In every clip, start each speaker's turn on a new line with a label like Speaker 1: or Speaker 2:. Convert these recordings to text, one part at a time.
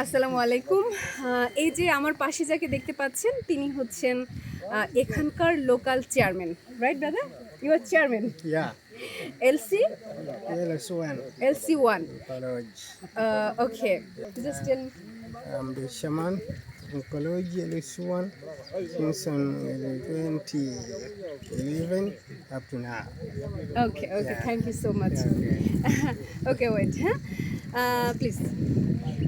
Speaker 1: আসসালামু আলাইকুম। এই যে আমার পাশে যাকে দেখতে পাচ্ছেন তিনি হচ্ছেন এখানকার লোকাল চেয়ারম্যান। রাইট দাদা you are chairman
Speaker 2: Yeah,
Speaker 1: LC
Speaker 2: LS1
Speaker 1: LC one. Okay just tell
Speaker 2: I'm the shaman in College LS1 since um, 2011 up to now.
Speaker 1: Okay okay thank you so much
Speaker 2: Okay.
Speaker 1: Okay wait হ্যাঁ please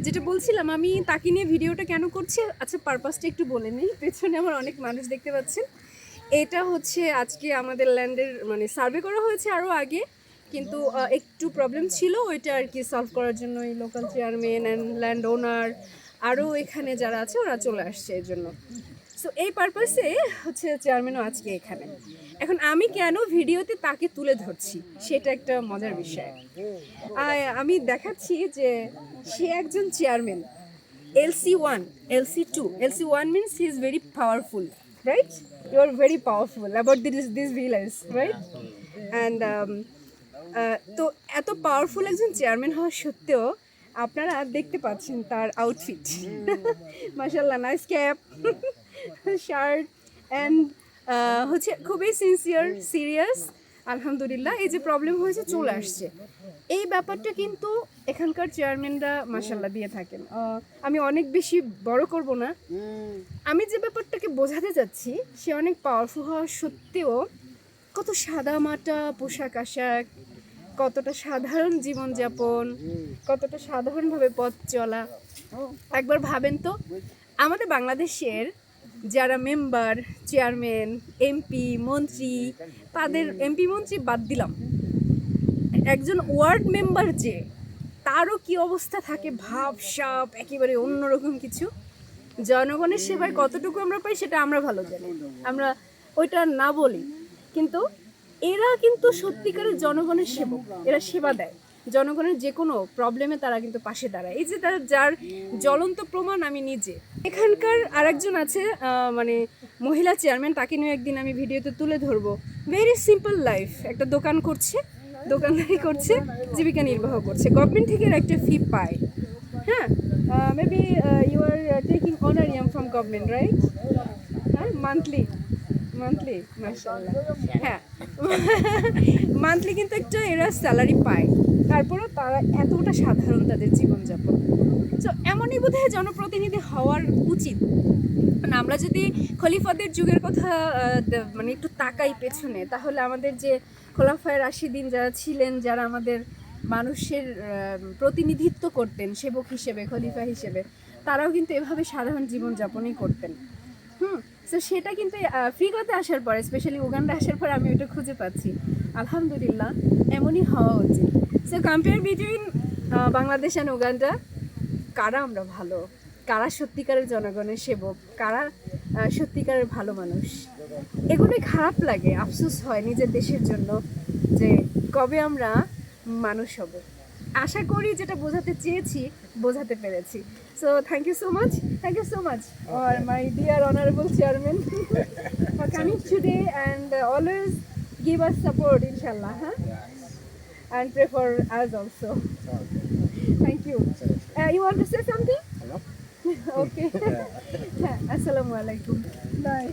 Speaker 1: যেটা বলছিলাম, আমি তাকে নিয়ে ভিডিওটা কেন করছি? আচ্ছা পারপাসটা একটু বলে নিই। পেছনে আমার অনেক মানুষ দেখতে পাচ্ছেন। এটা হচ্ছে আজকে আমাদের ল্যান্ডের মানে সার্ভে করা হয়েছে আরও আগে, কিন্তু একটু প্রবলেম ছিল ওইটা আর কি সলভ করার জন্য এই local chairman and land owner আরও এখানে যারা আছে ওরা চলে আসছে এর জন্য। সো এই পারপাসে হচ্ছে চেয়ারম্যানও আজকে এখানে। এখন আমি কেন ভিডিওতে তাকে তুলে ধরছি? সেটা একটা মজার বিষয়। আমি দেখাচ্ছি যে সে একজন chairman LC one LC two. LC one means he is very powerful right you are very powerful about this this village right and তো এত পাওয়ারফুল একজন চেয়ারম্যান হওয়া সত্ত্বেও আপনারা দেখতে পাচ্ছেন তার আউটফিট মাসাল্লাহ নাইস ক্যাপ শার্ট অ্যান্ড হচ্ছে খুবই সিনসিয়ার সিরিয়াস আলহামদুলিল্লাহ। এই যে প্রবলেম হয়েছে, চলে আসছে। এই ব্যাপারটা কিন্তু এখানকার চেয়ারম্যানরা মাসাল্লাহ দিয়ে থাকেন। আমি অনেক বেশি বড় করব না। আমি যে ব্যাপারটাকে বোঝাতে চাচ্ছি, সে অনেক পাওয়ারফুল হওয়া সত্ত্বেও কত সাদা মাটা, পোশাক আশাক, কতটা সাধারণ জীবনযাপন, কতটা সাধারণভাবে পথ চলা। একবার ভাবেন তো, আমাদের বাংলাদেশের যারা মেম্বার, চেয়ারম্যান, এমপি, মন্ত্রী, তাদের এমপি, মন্ত্রী বাদ দিলাম। একজন ওয়ার্ড মেম্বার যে, তারও কি অবস্থা থাকে? ভাব, সাপ, একেবারে অন্যরকম কিছু। জনগণের সেবায় কতটুকু আমরা পাই সেটা আমরা ভালো জানি। আমরা ওইটা না বলি। কিন্তু এরা কিন্তু সত্যিকারের জনগণের সেবক। এরা সেবা দেয়। জনগণের যে কোনো প্রবলেমে তারা কিন্তু পাশে দাঁড়ায়। এই যে তার, যার জ্বলন্ত প্রমাণ আমি নিজে। এখানকার আরেকজন আছে মানে মহিলা চেয়ারম্যান তাকে নিয়ে একদিন আমি ভিডিওতে তুলে ধরবো। ভেরি সিম্পল লাইফ একটা দোকান করছে, দোকানদারি করছে, জীবিকা নির্বাহ করছে। গভর্নমেন্ট থেকে একটা ফি পায়। হ্যাঁ? Maybe you are taking honorarium from government right হ্যাঁ? মান্থলি মান্থলি মাশাআল্লাহ। হ্যাঁ। মান্থলি কিন্তু একটা এরা স্যালারি পায়। তারপরেও তারা এতটা সাধারণ তাদের জীবনযাপন। তো এমনই বোধহয় জনপ্রতিনিধি হওয়ার উচিত। আমরা যদি খলিফাদের যুগের কথা মানে একটু তাকাই পেছনে, তাহলে আমাদের যে খোলাফায় রাশিদিন যারা ছিলেন, যারা আমাদের মানুষের প্রতিনিধিত্ব করতেন, সেবক হিসেবে, খলিফা হিসেবে, তারাও কিন্তু এভাবে সাধারণ জীবনযাপনই করতেন। হুম? তো সেটা কিন্তু ফ্রিগতে আসার পরে স্পেশালি উগান্ডা আসার পরে আমি ওটা খুঁজে পাচ্ছি। আলহামদুলিল্লাহ, এমনই হওয়া উচিত। So compare between Bangladesh and Uganda কারা আমরা ভালো? কারা সত্যিকারের জনগণের সেবক? কারা সত্যিকারের ভালো মানুষ? এগুলোই খারাপ লাগে আফসোস হয় নিজের দেশের জন্য যে কবে আমরা মানুষ হব। আশা করি যেটা বোঝাতে চেয়েছি বোঝাতে পেরেছি। So thank you so much thank you so much R my dear honourable chairman for coming today and always give us support ইনশাল্লাহ হ্যাঁ and pray for us also. Thank you. Uh, you want to
Speaker 2: say
Speaker 1: something? okay. Assalamu alaikum. Bye.